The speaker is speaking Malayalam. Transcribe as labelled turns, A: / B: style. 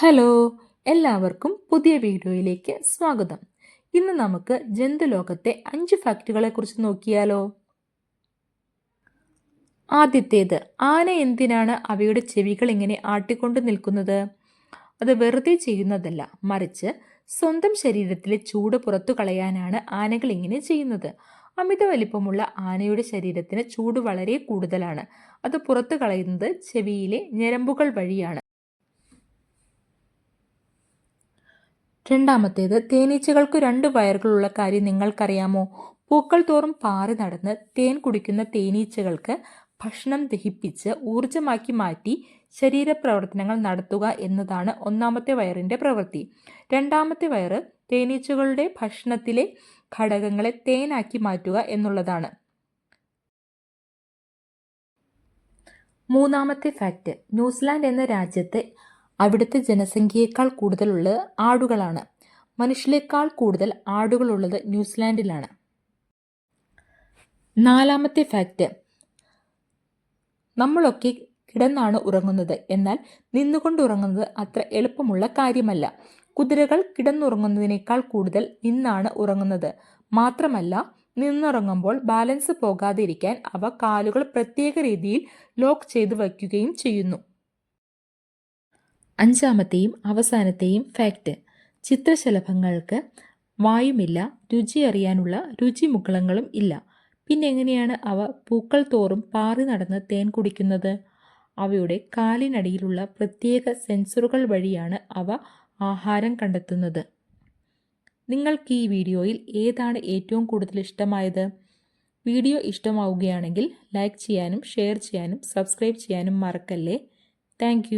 A: ഹലോ എല്ലാവർക്കും പുതിയ വീഡിയോയിലേക്ക് സ്വാഗതം. ഇന്ന് നമുക്ക് ജന്തുലോകത്തെ അഞ്ച് ഫാക്റ്റുകളെ കുറിച്ച് നോക്കിയാലോ? ആദ്യത്തേത് ആന എന്തിനാണ് അവയുടെ ചെവികൾ ഇങ്ങനെ ആട്ടിക്കൊണ്ട് നിൽക്കുന്നത്? അത് വെറുതെ ചെയ്യുന്നതല്ല മറിച്ച് സ്വന്തം ശരീരത്തിലെ ചൂട് പുറത്തു കളയാനാണ് ആനകൾ ഇങ്ങനെ ചെയ്യുന്നത്. അമിത വലിപ്പമുള്ള ആനയുടെ ശരീരത്തിന് ചൂട് വളരെ കൂടുതലാണ്. അത് പുറത്തു കളയുന്നത് ചെവിയിലെ ഞരമ്പുകൾ വഴിയാണ്. രണ്ടാമത്തേത് തേനീച്ചകൾക്ക് രണ്ട് വയറുകളുള്ള കാര്യം നിങ്ങൾക്കറിയാമോ? പൂക്കൾ തോറും പാറി നടന്ന് തേൻ കുടിക്കുന്ന തേനീച്ചകൾക്ക് ഭക്ഷണം ദഹിപ്പിച്ച് ഊർജമാക്കി മാറ്റി ശരീരപ്രവർത്തനങ്ങൾ നടത്തുക എന്നതാണ് ഒന്നാമത്തെ വയറിന്റെ പ്രവൃത്തി. രണ്ടാമത്തെ വയറ് തേനീച്ചകളുടെ ഭക്ഷണത്തിലെ ഘടകങ്ങളെ തേനാക്കി മാറ്റുക എന്നുള്ളതാണ്. മൂന്നാമത്തെ ഫാക്റ്റ് ന്യൂസിലാൻഡ് എന്ന രാജ്യത്ത് അവിടുത്തെ ജനസംഖ്യയേക്കാൾ കൂടുതലുള്ളത് ആടുകളാണ്. മനുഷ്യരെക്കാൾ കൂടുതൽ ആടുകളുള്ളത് ന്യൂസിലാൻഡിലാണ്. നാലാമത്തെ ഫാക്റ്റ്. നമ്മളൊക്കെ കിടന്നാണ് ഉറങ്ങുന്നത്. എന്നാൽ നിന്നുകൊണ്ട് ഉറങ്ങുന്നത് അത്ര എളുപ്പമുള്ള കാര്യമല്ല. കുതിരകൾ കിടന്നുറങ്ങുന്നതിനേക്കാൾ കൂടുതൽ നിന്നാണ് ഉറങ്ങുന്നത്. മാത്രമല്ല നിന്നുറങ്ങുമ്പോൾ ബാലൻസ് പോകാതിരിക്കാൻ അവ കാലുകൾ പ്രത്യേക രീതിയിൽ ലോക്ക് ചെയ്തു വയ്ക്കുകയും ചെയ്യുന്നു. അഞ്ചാമത്തെയും അവസാനത്തെയും ഫാക്റ്റ് ചിത്രശലഭങ്ങൾക്ക് വായുമില്ല രുചി അറിയാനുള്ള രുചിമുകളങ്ങളും ഇല്ല. പിന്നെ എങ്ങനെയാണ് അവ പൂക്കൾ തോറും പാറി നടന്ന് തേൻ കുടിക്കുന്നത്? അവയുടെ കാലിനടിയിലുള്ള പ്രത്യേക സെൻസറുകൾ വഴിയാണ് അവ ആഹാരം കണ്ടെത്തുന്നത്. നിങ്ങൾക്ക് ഈ വീഡിയോയിൽ ഏതാണ് ഏറ്റവും കൂടുതൽ ഇഷ്ടമായത്? വീഡിയോ ഇഷ്ടമാവുകയാണെങ്കിൽ ലൈക്ക് ചെയ്യാനും ഷെയർ ചെയ്യാനും സബ്സ്ക്രൈബ് ചെയ്യാനും മറക്കല്ലേ. താങ്ക്